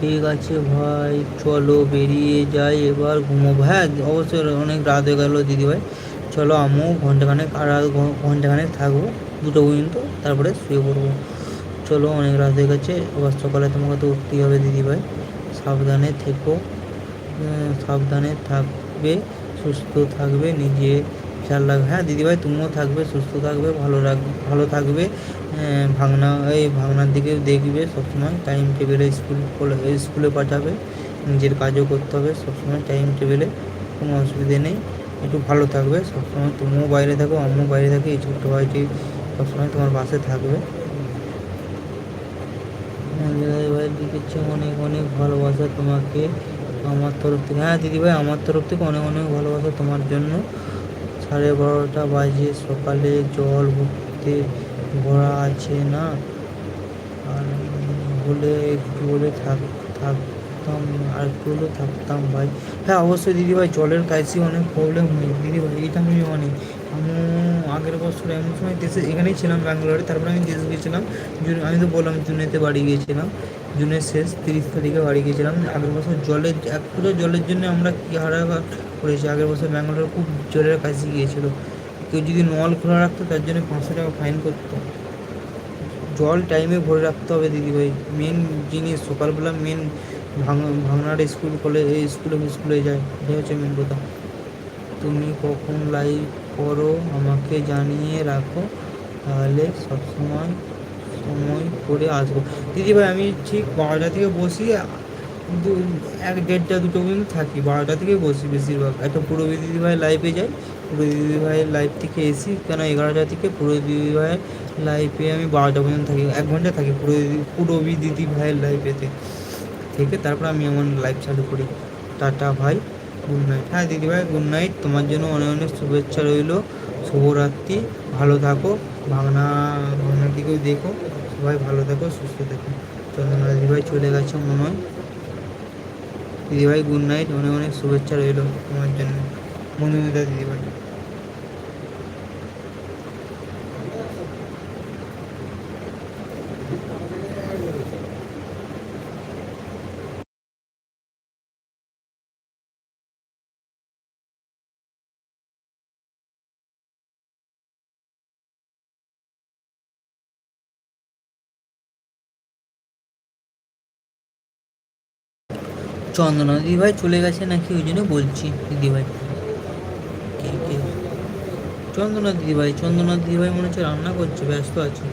ঠিক আছে ভাই, চলো বেরিয়ে যাই, এবার ঘুমোবো। হ্যাঁ অবশ্যই অনেক রাত হয়ে গেলো দিদিভাই চলো আমিও ঘন্টাখানেক, আর ঘন্টাখানেক থাকব, দুটো পর্যন্ত, তারপরে শুয়ে পড়ব। চলো অনেক রাত হয়ে গেছে আবার সকালে তোমাকে তো উঠতেই হবে দিদিভাই সাবধানে থেকো সাবধানে থাকবে, সুস্থ থাকবে, নিজে খেয়াল রাখবে। হ্যাঁ দিদিভাই তুমিও থাকবে সুস্থ থাকবে ভালো রাখ ভালো থাকবে। আহ, ভাঙনা এই ভাঙনার দিকে দেখবে সবসময়। টাইম টেবিলে স্কুল কলে- স্কুলে পাঠাবে। নিজের কাজও করতে হবে সবসময়। টাইম টেবিলে কোনো অসুবিধে নেই। একটু ভালো থাকবে সবসময়। তুমিও বাইরে থাকো আমিও বাইরে থাকি। এই ছোট্ট ভাইটি সবসময় তোমার পাশে থাকবে। ভাই লিখেছে অনেক অনেক ভালোবাসা তোমাকে। আমার তরফ থেকে। হ্যাঁ দিদিভাই আমার তরফ থেকে অনেক অনেক ভালোবাসা তোমার জন্য। সাড়ে বারোটা বাজে, সকালে জল ভর্তি ভরা আছে না? আর হলে একটু হলে থাক, থাকতাম, আর একটু হলে থাকতাম ভাই। হ্যাঁ অবশ্যই দিদিভাই জলের কাছে অনেক প্রবলেম হয়। দিদিভাই এটা আমি অনেক আমি আগের বছর এমন সময় দেশে, এখানেই ছিলাম ব্যাঙ্গালোরে, তারপরে আমি দেশ গিয়েছিলাম জুন, আমি তো বললাম জুনেতে বাড়ি গিয়েছিলাম। জুনের শেষ তিরিশ তারিখে বাড়ি গিয়েছিলাম। আগের বছর জলের, এক ফুটো জলের জন্য আমরা কি হারাবার করেছি। আগের বছর ব্যাঙ্গালোরে খুব জলের কাছে গিয়েছিল। কেউ যদি নল খোলা রাখতো, তার জন্য পাঁচশো টাকা ফাইন করতো। জল টাইমে ভরে রাখতে হবে দিদিভাই। মেন জিনিস, সকালবেলা মেন ভাঙনার স্কুল কলেজ স্কুলে স্কুলে যায়। এটাই হচ্ছে মেন কথা। তুমি কখন লাইভ করো, আমাকে জানিয়ে রাখো। তাহলে সবসময় সময় করে আসব। দিদিভাই, আমি ঠিক বারোটা থেকে বসি এক দেড়টা দুটো পর্যন্ত থাকি, বারোটা থেকে বসি বেশিরভাগ। একটা পুরবী দিদিভাই লাইভে যাই পুরবী দিদিভাইয়ের লাইভ থেকে এসি কেন এগারোটা থেকে পুরবী দিদিভাইয়ের লাইভে আমি বারোটা পর্যন্ত থাকি, এক ঘণ্টা থাকি পুরো পুরবী দিদি ভাইয়ের লাইভেতে থেকে তারপর আমি আমার লাইভ চালু করি। টাটা, ভাই গুড নাইট হ্যাঁ দিদিভাই গুড নাইট তোমার জন্য অনেক অনেক শুভেচ্ছা রইল। শুভরাত্রি, ভালো থাকো ভাঙনা দিকেও দেখো, সবাই ভালো থাকো, সুস্থ থাকো। চন্দন দিদিভাই চলে গেছে মনে হয় দিদিভাই গুড নাইট অনেক অনেক শুভেচ্ছা রইল তোমার জন্য। মধুমিতা দিদিভাই। চন্দনা দিদিভাই চলে গেছে নাকি ওই জন্য বলছি দিদিভাই। চন্দনা দিদিভাই চন্দনা দিদিভাই মনে হচ্ছে রান্না করছে, ব্যস্ত আছে।